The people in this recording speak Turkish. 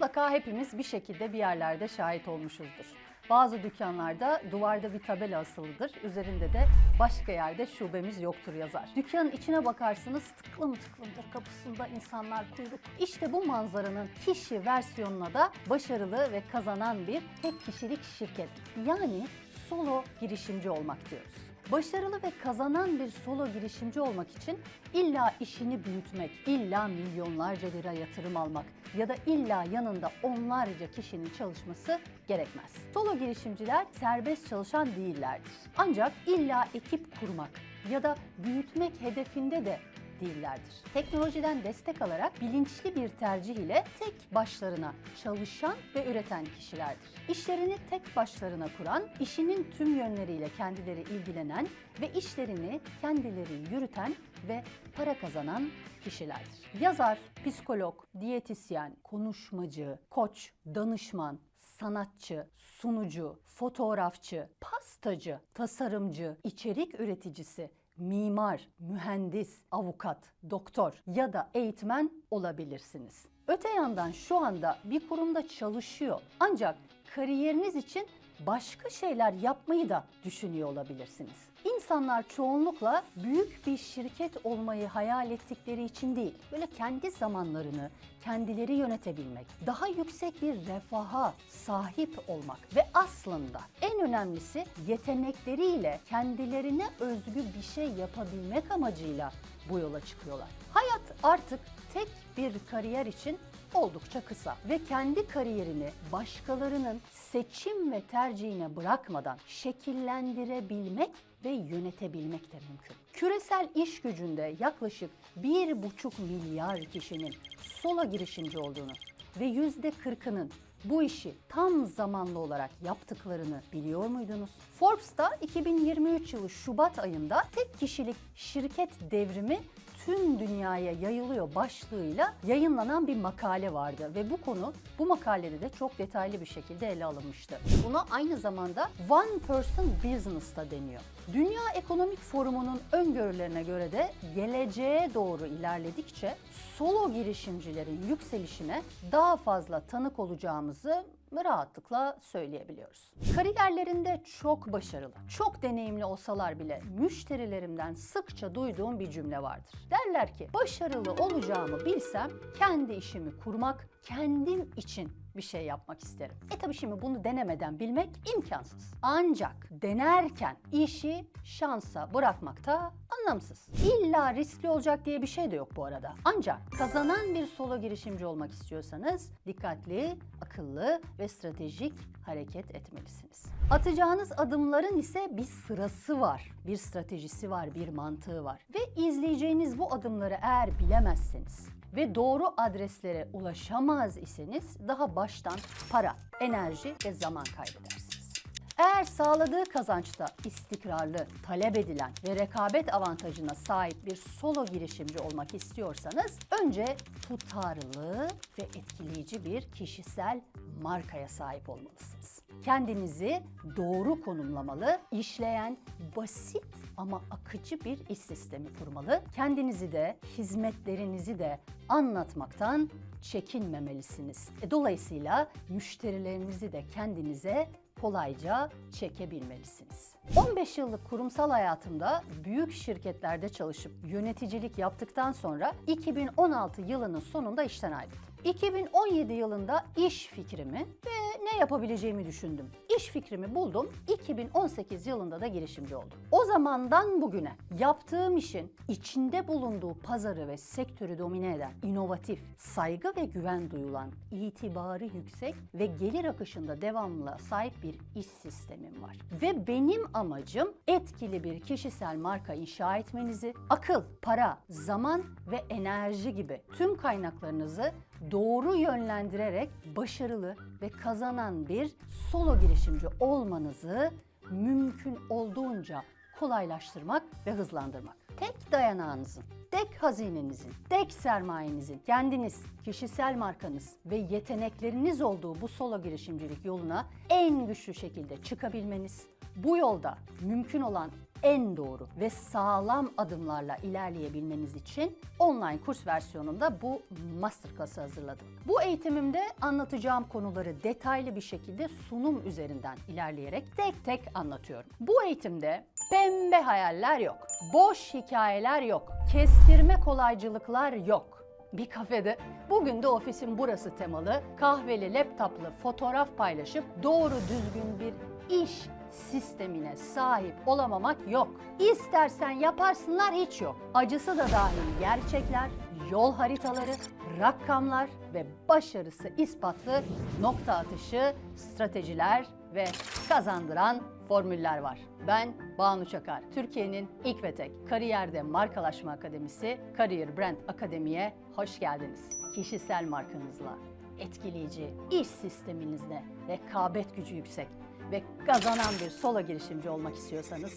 Mutlaka hepimiz bir şekilde bir yerlerde şahit olmuşuzdur. Bazı dükkanlarda duvarda bir tabela asılıdır. Üzerinde de başka yerde şubemiz yoktur yazar. Dükkanın içine bakarsınız tıklım tıklımdır kapısında insanlar kuyruk. İşte bu manzaranın kişi versiyonuna da başarılı ve kazanan bir tek kişilik şirket. Yani solo girişimci olmak diyoruz. Başarılı ve kazanan bir solo girişimci olmak için illa işini büyütmek, illa milyonlarca lira yatırım almak ya da illa yanında onlarca kişinin çalışması gerekmez. Solo girişimciler serbest çalışan değillerdir. Ancak illa ekip kurmak ya da büyütmek hedefinde de değillerdir. Teknolojiden destek alarak bilinçli bir tercih ile tek başlarına çalışan ve üreten kişilerdir. İşlerini tek başlarına kuran, işinin tüm yönleriyle kendileri ilgilenen ve işlerini kendileri yürüten ve para kazanan kişilerdir. Yazar, psikolog, diyetisyen, konuşmacı, koç, danışman, sanatçı, sunucu, fotoğrafçı, pastacı, tasarımcı, içerik üreticisi, mimar, mühendis, avukat, doktor ya da eğitmen olabilirsiniz. Öte yandan şu anda bir kurumda çalışıyor ancak kariyeriniz için başka şeyler yapmayı da düşünüyor olabilirsiniz. İnsanlar çoğunlukla büyük bir şirket olmayı hayal ettikleri için değil, böyle kendi zamanlarını kendileri yönetebilmek, daha yüksek bir refaha sahip olmak ve aslında en önemlisi yetenekleriyle kendilerine özgü bir şey yapabilmek amacıyla bu yola çıkıyorlar. Hayat artık tek bir kariyer için oldukça kısa ve kendi kariyerini başkalarının seçim ve tercihine bırakmadan şekillendirebilmek ve yönetebilmek de mümkün. Küresel iş gücünde yaklaşık 1,5 milyar kişinin sola girişimci olduğunu ve %40'ının bu işi tam zamanlı olarak yaptıklarını biliyor muydunuz? Forbes'ta 2023 yılı Şubat ayında tek kişilik şirket devrimi tüm dünyaya yayılıyor başlığıyla yayınlanan bir makale vardı ve bu konu bu makalede de çok detaylı bir şekilde ele alınmıştı. Buna aynı zamanda one person business da deniyor. Dünya Ekonomik Forumu'nun öngörülerine göre de geleceğe doğru ilerledikçe solo girişimcilerin yükselişine daha fazla tanık olacağımızı rahatlıkla söyleyebiliyoruz. Kariyerlerinde çok başarılı, çok deneyimli olsalar bile müşterilerimden sıkça duyduğum bir cümle vardır. Derler ki başarılı olacağımı bilsem kendi işimi kurmak, kendim için bir şey yapmak isterim. E tabii şimdi bunu denemeden bilmek imkansız. Ancak denerken işi şansa bırakmakta anlamsız. İlla riskli olacak diye bir şey de yok bu arada. Ancak kazanan bir solo girişimci olmak istiyorsanız dikkatli, akıllı ve stratejik hareket etmelisiniz. Atacağınız adımların ise bir sırası var, bir stratejisi var, bir mantığı var. Ve izleyeceğiniz bu adımları eğer bilemezseniz ve doğru adreslere ulaşamaz iseniz daha baştan para, enerji ve zaman kaybedersiniz. Eğer sağladığı kazançta istikrarlı, talep edilen ve rekabet avantajına sahip bir solo girişimci olmak istiyorsanız önce tutarlı ve etkileyici bir kişisel markaya sahip olmalısınız. Kendinizi doğru konumlamalı, işleyen, basit ama akıcı bir iş sistemi kurmalı. Kendinizi de, hizmetlerinizi de anlatmaktan çekinmemelisiniz. E, dolayısıyla müşterilerinizi de kendinize kolayca çekebilmelisiniz. 15 yıllık kurumsal hayatımda büyük şirketlerde çalışıp yöneticilik yaptıktan sonra 2016 yılının sonunda işten ayrıldım. 2017 yılında iş fikrimi ve ne yapabileceğimi düşündüm. İş fikrimi buldum. 2018 yılında da girişimci oldum. O zamandan bugüne yaptığım işin içinde bulunduğu pazarı ve sektörü domine eden, inovatif, saygı ve güven duyulan, itibarı yüksek ve gelir akışında devamlı sahip bir iş sistemim var. Ve benim amacım etkili bir kişisel marka inşa etmenizi, akıl, para, zaman ve enerji gibi tüm kaynaklarınızı doğru yönlendirerek başarılı ve kazanan bir solo girişimci olmanızı mümkün olduğunca kolaylaştırmak ve hızlandırmak. Tek dayanağınızın, tek hazinenizin, tek sermayenizin kendiniz, kişisel markanız ve yetenekleriniz olduğu bu solo girişimcilik yoluna en güçlü şekilde çıkabilmeniz, bu yolda mümkün olan en doğru ve sağlam adımlarla ilerleyebilmeniz için online kurs versiyonunda bu masterclass'ı hazırladım. Bu eğitimimde anlatacağım konuları detaylı bir şekilde sunum üzerinden ilerleyerek tek tek anlatıyorum. Bu eğitimde pembe hayaller yok, boş hikayeler yok, kestirme kolaycılıklar yok bir kafede. Bugün de ofisin burası temalı kahveli laptoplu fotoğraf paylaşıp doğru düzgün bir iş sistemine sahip olamamak yok. İstersen yaparsınlar hiç yok. Acısı da dahil gerçekler, yol haritaları, rakamlar ve başarısı ispatlı nokta atışı, stratejiler ve kazandıran formüller var. Ben Banu Çakar, Türkiye'nin ilk ve tek kariyerde markalaşma akademisi Career Brand Akademi'ye hoş geldiniz. Kişisel markanızla, etkileyici iş sisteminizle, rekabet gücü yüksek ve kazanan bir solo girişimci olmak istiyorsanız